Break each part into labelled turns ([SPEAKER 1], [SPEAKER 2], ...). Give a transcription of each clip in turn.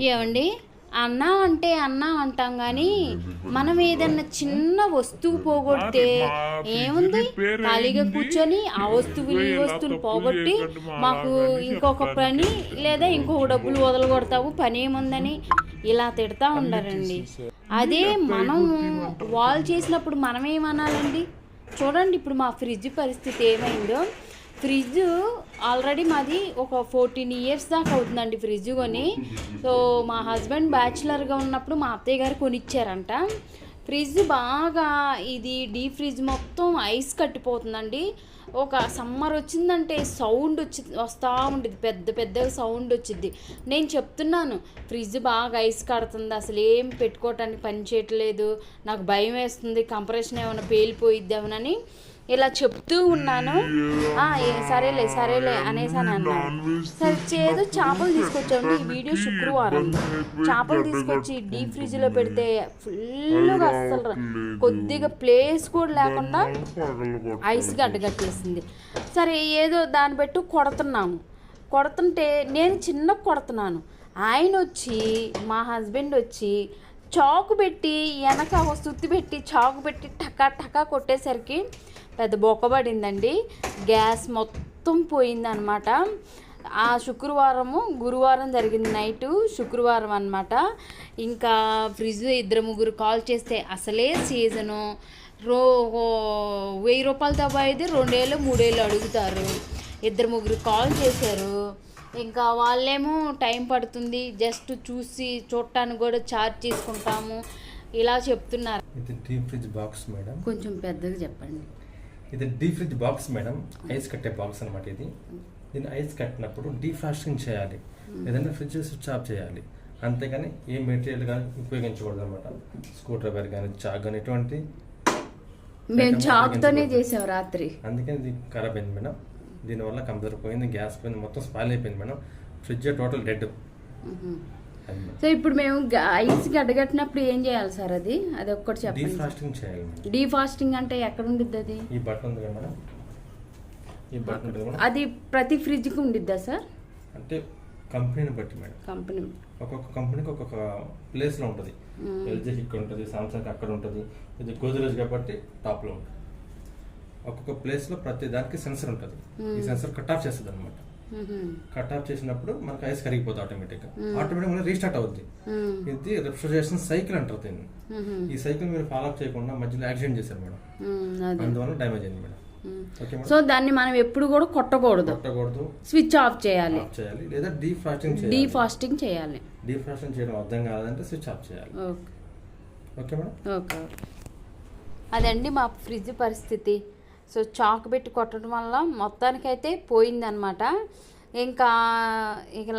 [SPEAKER 1] ఏమండి? అన్న అంటే అన్న అంటాం కానీ మనం ఏదన్నా చిన్న వస్తువు పోగొడితే ఏముంది? ఖాళీగా కూర్చొని ఆ వస్తువులు ఈ వస్తువులు పోగొట్టి మాకు ఇంకొక పని లేదా ఇంకొక డబ్బులు వదలగొడతావు పని ఏముందని ఇలా తిడతా ఉండారండి. అదే మనం వాళ్ళు చేసినప్పుడు మనం ఏమనాలండి చూడండి ఇప్పుడు మా ఫ్రిడ్జ్ పరిస్థితి ఏమైందో. ఫ్రిడ్జ్ ఆల్రెడీ మాది ఒక ఫోర్టీన్ ఇయర్స్ దాకా అవుతుందండి ఫ్రిడ్జ్ కొని. సో మా హస్బెండ్ బ్యాచులర్గా ఉన్నప్పుడు మా అత్తయ్య గారు కొనిచ్చారంట. ఫ్రిడ్జ్ బాగా ఇది డీ ఫ్రిడ్జ్ మొత్తం ఐస్ కట్టిపోతుందండి. ఒక సమ్మర్ వచ్చిందంటే సౌండ్ వచ్చి వస్తూ ఉండేది పెద్ద పెద్ద సౌండ్ వచ్చింది నేను చెప్తున్నాను ఫ్రిడ్జ్ బాగా ఐస్ కడుతుంది. అసలు ఏం పెట్టుకోవటానికి పని చేయట్లేదు. నాకు భయం వేస్తుంది. కంప్రెషన్ ఏమైనా పేలిపోయిద్దామనని. ఇలా చెప్తూ ఉన్నాను. సరేలే సరేలే అనేసాను అన్నాను సరే చేదు చేపలు తీసుకొచ్చామండి. ఈ వీడియో శుక్రవారం. చేపలు తీసుకొచ్చి డీప్ ఫ్రిడ్జ్లో పెడితే ఫుల్గా అస్సలు కొద్దిగా ప్లేస్ కూడా లేకుండా ఐస్ గడ్డగట్టేసింది సరే ఏదో దాన్ని బట్టి కొడుతున్నాము. కొడుతుంటే నేను చిన్న కొడుతున్నాను. ఆయన వచ్చి మా హస్బెండ్ వచ్చి చాకు పెట్టి వెనక ఒక సుత్తి పెట్టి చాకు పెట్టి టకా టకా కొట్టేసరికి పెద్ద బొక్కబడిందండి గ్యాస్ మొత్తం పోయిందనమాట. ఆ శుక్రవారము గురువారం జరిగింది నైటు శుక్రవారం అనమాట ఇంకా ఫ్రిడ్జ్ ఇద్దరు ముగ్గురు కాల్ చేస్తే అసలే సీజను. రో వెయ్యి రూపాయలతో అయితే రెండేళ్ళు మూడేళ్ళు అడుగుతారు. ఇద్దరు ముగ్గురు కాల్ చేశారు. ఇంకా వాళ్ళేమో టైం పడుతుంది. జస్ట్ చూసి చూడటానికి కూడా ఛార్జ్ చేసుకుంటాము. ఇలా చెప్తున్నారు.
[SPEAKER 2] ఇది డీప్ ఫ్రిడ్జ్ బాక్స్ మేడం.
[SPEAKER 1] కొంచెం పెద్దగా చెప్పండి.
[SPEAKER 2] ఇది deep fridge box madam ice కట్టే బాక్స్ అనమాట ఇది. దీన్ని ఐస్ కట్టినప్పుడు డీఫ్రాస్టింగ్ చేయాలి. లేదంటే ఫ్రిడ్జ్ స్విచ్ ఆఫ్ చేయాలి. అంతేగాని ఏ మెటీరియల్ కానీ ఉపయోగించకూడదు అనమాట స్క్రూ డ్రైవర్ కానీ చాక్ కానీ ఎటువంటి
[SPEAKER 1] మేము చాకుతోనే చేసాం రాత్రి.
[SPEAKER 2] అందుకని ఇది ఖరాబ్ అయింది మేడం. దీనివల్ల కంప్యూటర్ పోయింది గ్యాస్ పోయింది మొత్తం స్పాయిల్ అయిపోయింది madam. Fridge total dead.
[SPEAKER 1] So ఇప్పుడు మేము ఐస్ గడ్డగట్టినప్పుడు ఏం చేయాలి సార్ అది? అది ఒక్కటి చెప్పండి
[SPEAKER 2] డీఫ్రాస్టింగ్ చేయాలి మేడం.
[SPEAKER 1] డీఫాస్టింగ్ అంటే ఎక్కడ ఉండిద్ది అది?
[SPEAKER 2] ఈ బటన్ ఉంది కదా ఈ బటన్
[SPEAKER 1] అది ప్రతి ఫ్రిడ్జ్కి ఉండిద్దా సార్?
[SPEAKER 2] అంటే కంపెనీని బట్టి మేడం.
[SPEAKER 1] కంపెనీ.
[SPEAKER 2] ఒక్కొక్క కంపెనీకి ఒక్కొక్క ప్లేస్లో ఉంటుంది. ఎల్జీకి ఇక్కడ ఉంటుంది సామ్సంగ్ అక్కడ ఉంటుంది. ఇది గోద్రేజ్ కాబట్టి టాప్లో ఉంటుంది. ఒక్కొక్క ప్లేస్లో ప్రతి దానికి సెన్సర్ ఉంటుంది. ఈ సెన్సర్ కట్ ఆఫ్ చేస్తుంది అనమాట కట్ ఆఫ్ చేసినప్పుడు మనకి ఐస్ కరిగిపోతుంది ఆటోమేటిక్గా ఆటోమేటిక్గా రీస్టార్ట్ అవుద్ది. ఇది రిఫ్రిజరేషన్ సైకిల్ అంటారు దీన్ని. ఈ సైకిల్ మీరు ఫాలో అప్ చేయకుండా మధ్యలో యాక్సిడెంట్ చేశారు మేడం.
[SPEAKER 1] అది.
[SPEAKER 2] అందువల్ల డ్యామేజ్ అయింది మేడం.
[SPEAKER 1] సో దాన్ని మనం ఎప్పుడు కూడా కొట్టకూడదు.
[SPEAKER 2] కొట్టకూడదు.
[SPEAKER 1] స్విచ్ ఆఫ్ చేయాలి.
[SPEAKER 2] చేయాలి. లేదా డీఫ్రాస్టింగ్ చేయాలి.
[SPEAKER 1] డీఫాస్టింగ్ చేయాలి.
[SPEAKER 2] డీఫ్రాస్టింగ్ చేయడం అర్థం కాదంటే స్విచ్ ఆఫ్ చేయాలి.
[SPEAKER 1] Okay
[SPEAKER 2] okay madam?
[SPEAKER 1] Okay okay అదండి మా ఫ్రిడ్జ్ పరిస్థితి. సో చాక్ పెట్టి కొట్టడం వల్ల మొత్తానికైతే పోయిందనమాట ఇంకా ఇక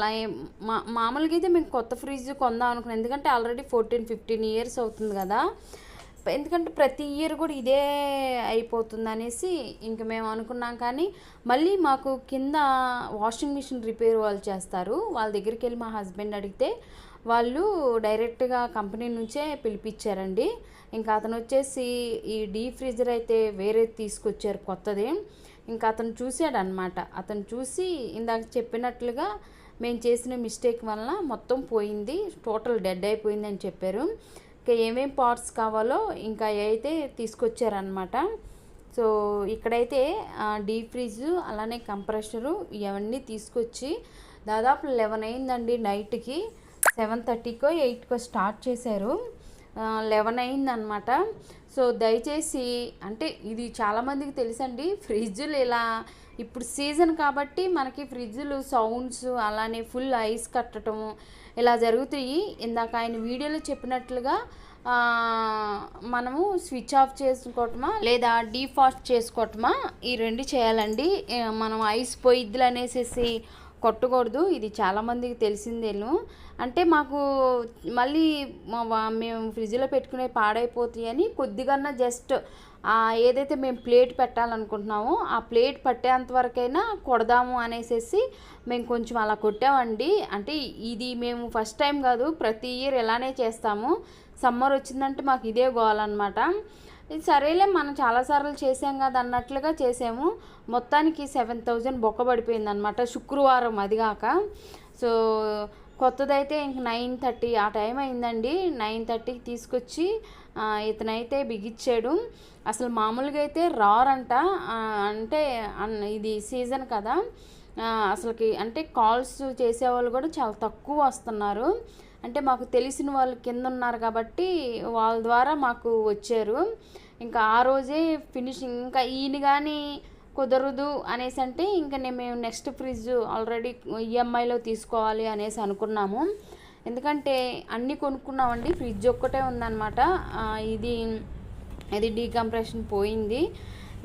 [SPEAKER 1] మా మామూలుగా అయితే మేము కొత్త ఫ్రిడ్జ్ కొందాం అనుకున్నాం. ఎందుకంటే ఆల్రెడీ ఫోర్టీన్ ఫిఫ్టీన్ ఇయర్స్ అవుతుంది కదా. ఎందుకంటే ప్రతి ఇయర్ కూడా ఇదే అయిపోతుంది అనేసి ఇంక మేము అనుకున్నాం కానీ మళ్ళీ మాకు కింద వాషింగ్ మిషన్ రిపేర్ వాళ్ళు చేస్తారు. వాళ్ళ దగ్గరికి వెళ్ళి మా హస్బెండ్ అడిగితే వాళ్ళు డైరెక్ట్గా కంపెనీ నుంచే పిలిపించారండి ఇంకా అతను వచ్చేసి ఈ డీ ఫ్రీజర్ అయితే వేరే తీసుకొచ్చారు కొత్తది. ఇంకా అతను చూశాడనమాట అతను చూసి ఇందాక చెప్పినట్లుగా మేము చేసిన మిస్టేక్ వలన మొత్తం పోయింది టోటల్ డెడ్ అయిపోయింది అని చెప్పారు. ఇంకా ఏమేం పార్ట్స్ కావాలో ఇంకా అయితే తీసుకొచ్చారనమాట సో ఇక్కడైతే డీప్ ఫ్రిడ్జ్ అలానే కంప్రెషరు ఇవన్నీ తీసుకొచ్చి దాదాపు లెవెన్ అయిందండి నైట్కి. సెవెన్ థర్టీకో ఎయిట్కో స్టార్ట్ చేశారు. లెవెన్ అయిందనమాట సో దయచేసి అంటే ఇది చాలామందికి తెలుసండి ఫ్రిడ్జులు ఇలా ఇప్పుడు సీజన్ కాబట్టి మనకి ఫ్రిడ్జులు సౌండ్స్ అలానే ఫుల్ ఐస్ కట్టడము ఇలా జరుగుతాయి. ఇందాక ఆయన వీడియోలో చెప్పినట్లుగా మనము స్విచ్ ఆఫ్ చేసుకోవటమా లేదా డీఫాస్ట్ చేసుకోవటమా ఈ రెండు చేయాలండి. మనం ఐస్ పొయ్యిద్దులు అనేసేసి కొట్టకూడదు. ఇది చాలామందికి తెలిసిందేను అంటే మాకు మళ్ళీ మేము ఫ్రిడ్జ్లో పెట్టుకునే పాడైపోతాయి అని కొద్దిగా జస్ట్ ఏదైతే మేము ప్లేట్ పెట్టాలనుకుంటున్నామో ఆ ప్లేట్ పట్టేంత వరకైనా కొడదాము అనేసి మేము కొంచెం అలా కొట్టామండి. అంటే ఇది మేము ఫస్ట్ టైం కాదు ప్రతి ఇయర్ ఇలానే చేస్తాము. సమ్మర్ వచ్చిందంటే మాకు ఇదే గోవాలన్నమాట ఇది సరేలే మనం చాలాసార్లు చేసాం కదా అన్నట్లుగా చేసాము. మొత్తానికి సెవెన్ థౌజండ్ బొక్క పడిపోయింది అనమాట శుక్రవారం అదిగాక సో కొత్తదైతే ఇంక నైన్ థర్టీ ఆ టైం అయిందండి. నైన్ థర్టీకి తీసుకొచ్చి ఇతనైతే బిగిచ్చాడు. అసలు మామూలుగా అయితే రారంట. అంటే అన్- ఇది సీజన్ కదా. అసలుకి అంటే కాల్స్ చేసేవాళ్ళు కూడా చాలా తక్కువ వస్తున్నారు. అంటే మాకు తెలిసిన వాళ్ళు కింద ఉన్నారు కాబట్టి వాళ్ళ ద్వారా మాకు వచ్చారు. ఇంకా ఆ రోజే ఫినిషింగ్ ఇంకా ఈయన కానీ కుదరదు అనేసి అంటే ఇంకా నేను మేము నెక్స్ట్ ఫ్రిడ్జ్ ఆల్రెడీ ఈఎంఐలో తీసుకోవాలి అనేసి అనుకున్నాము. ఎందుకంటే అన్నీ కొనుక్కున్నామండి ఫ్రిడ్జ్ ఒక్కటే ఉందన్నమాట. ఇది ఇది డీకంప్రెషన్ పోయింది.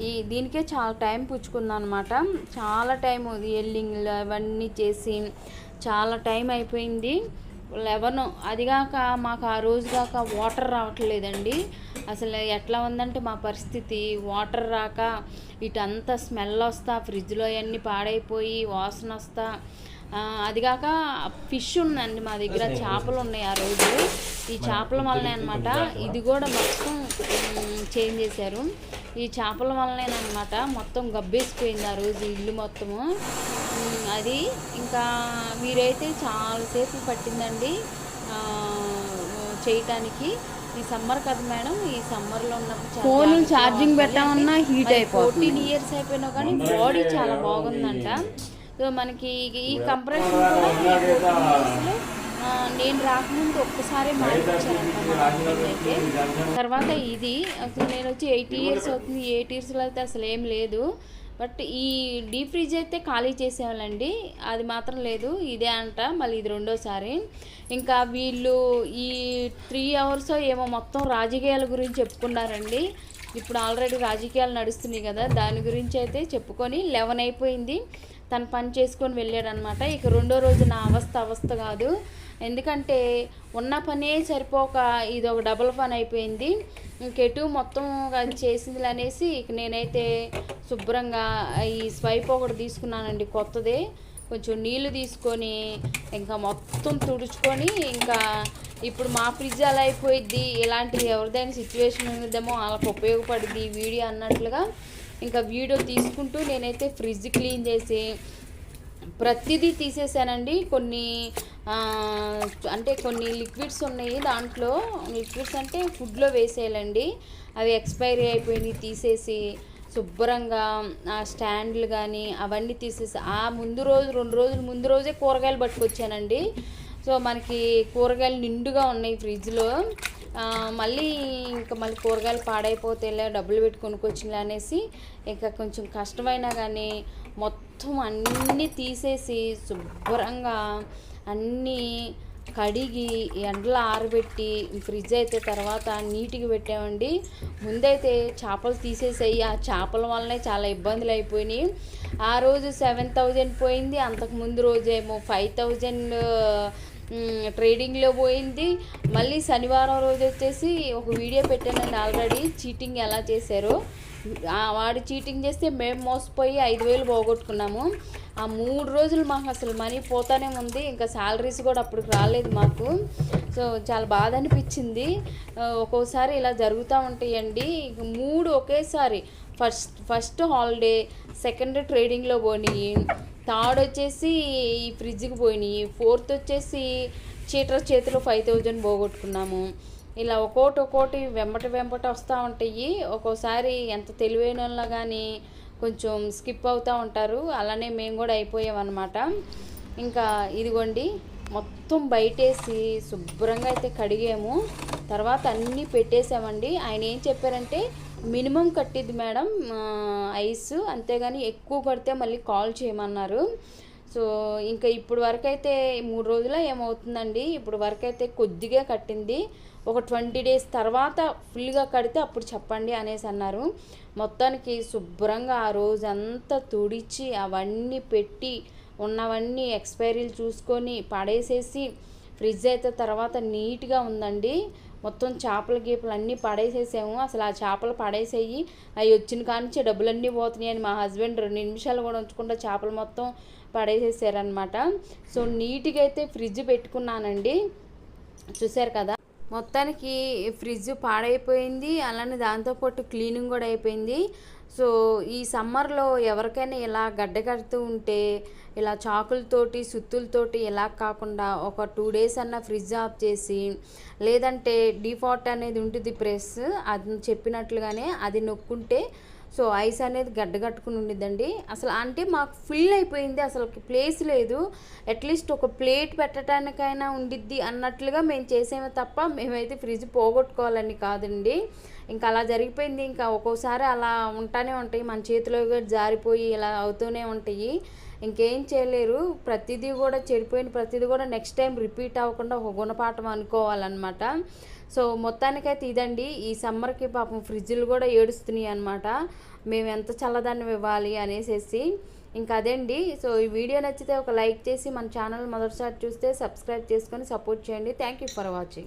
[SPEAKER 1] ఈ దీనికే చాలా టైం పుచ్చుకుందా అనమాట చాలా టైం ఎల్లింగ్లు అవన్నీ చేసి చాలా టైం అయిపోయింది. లెవెన్. అదిగాక మాకు ఆ రోజు కాక వాటర్ రావట్లేదండి. అసలు ఎట్లా ఉందంటే మా పరిస్థితి వాటర్ రాక ఇటంతా స్మెల్ వస్తా ఫ్రిడ్జ్లో అన్నీ పాడైపోయి వాసన వస్తా. అదిగాక ఫిష్ ఉందండి మా దగ్గర చేపలు ఉన్నాయి ఆ రోజు. ఈ చేపల వల్లనే అనమాట ఇది కూడా మొత్తం చేంజ్ చేశారు. ఈ చేపల వల్లనేనమాట మొత్తం గబ్బేసిపోయింది ఆ రోజు ఇల్లు మొత్తము. అది ఇంకా మీరైతే చాలాసేపు పట్టిందండి ఆ, చేయటానికి. ఈ సమ్మర్ కదా మేడం ఈ సమ్మర్లో ఉన్నప్పుడు చాలా
[SPEAKER 3] ఫోన్ ఛార్జింగ్. పెట్టామన్నా హీట్ అయిపోతుంది.
[SPEAKER 1] 14 ఇయర్స్ అయిపోయినా కానీ బాడీ చాలా బాగుందంట. సో మనకి ఈ కంప్రెషన్ కూడా ఈ 14 years లో, ఆ, నేను రాకముందు ఒక్కసారి మార్పించారంట మా husband అయితే. తర్వాత ఇది అసలు నేను వచ్చి ఎయిట్ ఇయర్స్ అవుతుంది ఎయిట్ ఇయర్స్లో అయితే అసలు ఏం లేదు. బట్ ఈ డీప్ ఫ్రిడ్జ్ అయితే ఖాళీ చేసేవాళ్ళండి. అది మాత్రం లేదు. ఇదే అంట. మళ్ళీ ఇది రెండోసారి. ఇంకా వీళ్ళు ఈ త్రీ అవర్స్ ఏమో మొత్తం రాజకీయాల గురించి చెప్పుకున్నారండి. ఇప్పుడు ఆల్రెడీ రాజకీయాలు నడుస్తున్నాయి కదా. దాని గురించి అయితే చెప్పుకొని లెవెన్ అయిపోయింది. తను పని చేసుకొని వెళ్ళాడనమాట. ఇక రెండో రోజు నా అవస్థ అవస్థ కాదు. ఎందుకంటే ఉన్న పనే సరిపోక ఇది ఒక డబుల్ పని అయిపోయింది. ఇంకెటు మొత్తం అది చేసింది అనేసి ఇక నేనైతే శుభ్రంగా ఈ స్వైప్ ఒకటి తీసుకున్నానండి కొత్తదే. కొంచెం నీళ్ళు తీసుకొని ఇంకా మొత్తం తుడుచుకొని ఇంకా ఇప్పుడు మా ఫ్రిడ్జ్ అలా అయిపోయిద్ది. ఇలాంటి ఎవరిదైనా సిచ్యువేషన్ ఉందేమో వాళ్ళకి ఉపయోగపడుద్ది వీడియో అన్నట్లుగా. ఇంకా వీడియో తీసుకుంటూ నేనైతే ఫ్రిడ్జ్ క్లీన్ చేసి ప్రతిదీ తీసేసానండి. కొన్ని అంటే కొన్ని లిక్విడ్స్ ఉన్నాయి దాంట్లో. లిక్విడ్స్ అంటే ఫుడ్లో వేసేయాలండి. అవి ఎక్స్పైరీ అయిపోయినాయి తీసేసి శుభ్రంగా ఆ స్టాండ్లు కానీ అవన్నీ తీసేసి ఆ ముందు రోజు రెండు రోజులు ముందు రోజే కూరగాయలు పట్టుకొచ్చానండి. సో మనకి కూరగాయలు నిండుగా ఉన్నాయి ఫ్రిడ్జ్లో. మళ్ళీ ఇంకా మళ్ళీ కూరగాయలు పాడైపోతేలే డబ్బులు పెట్టి కొనుక్కొచ్చిలే అనేసి ఇంకా కొంచెం కష్టమైనా కానీ మొత్తం అన్నీ తీసేసి శుభ్రంగా అన్నీ కడిగి ఎండలో ఆరబెట్టి ఫ్రిడ్జ్ అయితే తర్వాత నీట్గా పెట్టామండి. ముందైతే చేపలు తీసేసాయి. ఆ చేపల వల్లనే చాలా ఇబ్బందులు అయిపోయినాయి. ఆ రోజు సెవెన్ థౌజండ్ పోయింది. అంతకు ముందు రోజేమో ఫైవ్ థౌజండ్ ట్రేడింగ్లో పోయింది. మళ్ళీ శనివారం రోజు వచ్చేసి ఒక వీడియో పెట్టానండి ఆల్రెడీ చీటింగ్ ఎలా చేశారో? వాడు చీటింగ్ చేస్తే మేము మోసపోయి ఐదు వేలు పోగొట్టుకున్నాము. ఆ మూడు రోజులు మాకు అసలు మనీ పోతానే ఉంది. ఇంకా శాలరీస్ కూడా అప్పుడు రాలేదు మాకు. సో చాలా బాధ అనిపించింది. ఒక్కోసారి ఇలా జరుగుతూ ఉంటాయండి. మూడు ఒకేసారి. ఫస్ట్ ఫస్ట్ హాలిడే సెకండ్ ట్రేడింగ్లో పోనీ థర్డ్ వచ్చేసి ఈ ఫ్రిడ్జ్కి పోయినాయి. ఫోర్త్ వచ్చేసి చీటర్ చేతిలో ఫైవ్ థౌజండ్ పోగొట్టుకున్నాము. ఇలా ఒక్కోటి ఒక్కోటి వెంబట వెంబట వస్తూ ఉంటాయి. ఒక్కోసారి ఎంత తెలివైన వాళ్ళ కానీ కొంచెం స్కిప్ అవుతూ ఉంటారు. అలానే మేము కూడా అయిపోయామన్నమాట. ఇంకా ఇదిగోండి మొత్తం బయటేసి శుభ్రంగా అయితే కడిగాము. తర్వాత అన్నీ పెట్టేసామండి. ఆయన ఏం చెప్పారంటే మినిమం కట్టిద్ది మేడం ఐస్. అంతేగాని ఎక్కువ కడితే మళ్ళీ కాల్ చేయమన్నారు. సో ఇంకా ఇప్పుడు వరకు అయితే మూడు రోజుల ఏమవుతుందండి? ఇప్పుడు వరకు అయితే కొద్దిగా కట్టింది. ఒక ట్వంటీ డేస్ తర్వాత ఫుల్గా కడితే అప్పుడు చెప్పండి అనేసి అన్నారు. మొత్తానికి శుభ్రంగా ఆ రోజంతా తుడిచి అవన్నీ పెట్టి ఉన్నవన్నీ ఎక్స్పైరీలు చూసుకొని పడేసేసి ఫ్రిడ్జ్ అయితే తర్వాత నీట్గా ఉందండి. మొత్తం చేపల గీపలు అన్నీ పడేసేసాము. అసలు ఆ చేపలు పడేసేయి అవి వచ్చిన కానించి డబ్బులన్నీ పోతున్నాయి అని మా హస్బెండ్ రెండు నిమిషాలు కూడా ఉంచకుండా చేపలు మొత్తం పడేసేసారనమాట సో నీట్గా అయితే ఫ్రిడ్జ్ పెట్టుకున్నానండి. చూశారు కదా? మొత్తానికి ఫ్రిడ్జ్ పాడైపోయింది అలానే దాంతోపాటు క్లీనింగ్ కూడా అయిపోయింది. సో ఈ సమ్మర్లో ఎవరికైనా ఇలా గడ్డ కడుతూ ఉంటే ఇలా చాకులతోటి సుత్తులతోటి ఇలా కాకుండా ఒక టూ డేస్ అన్న ఫ్రిడ్జ్ ఆఫ్ చేసి లేదంటే డిఫాల్ట్ అనేది ఉంటుంది ప్రెస్ అది చెప్పినట్లుగానే అది నొక్కుంటే సో ఐస్ అనేది గడ్డగట్టుకుని ఉండిద్దండి. అసలు అంటే మాకు ఫిల్ అయిపోయింది. అసలు ప్లేస్ లేదు. అట్లీస్ట్ ఒక ప్లేట్ పెట్టడానికైనా ఉండిద్ది అన్నట్లుగా మేము చేసేమే తప్ప మేమైతే ఫ్రిడ్జ్ పోగొట్టుకోవాలని కాదండి. ఇంకా అలా జరిగిపోయింది. ఇంకా ఒక్కోసారి అలా ఉంటానే ఉంటాయి. మన చేతిలో జారిపోయి ఇలా అవుతూనే ఉంటాయి. ఇంకేం చేయలేరు. ప్రతిదీ కూడా చెడిపోయిన ప్రతిదీ కూడా నెక్స్ట్ టైం రిపీట్ అవ్వకుండా ఒక గుణపాఠం అనుకోవాలన్నమాట. సో మొత్తానికైతే ఇదండి. ఈ సమ్మర్కి పాపం ఫ్రిడ్జ్లు కూడా ఏడుస్తున్నాయి అనమాట మేము ఎంత చల్లదాన్ని ఇవ్వాలి అనేసి ఇంకా అదండి. సో ఈ వీడియో నచ్చితే ఒక లైక్ చేసి మన ఛానల్ మొదటిసారి చూస్తే సబ్స్క్రైబ్ చేసుకొని సపోర్ట్ చేయండి. Thank you for watching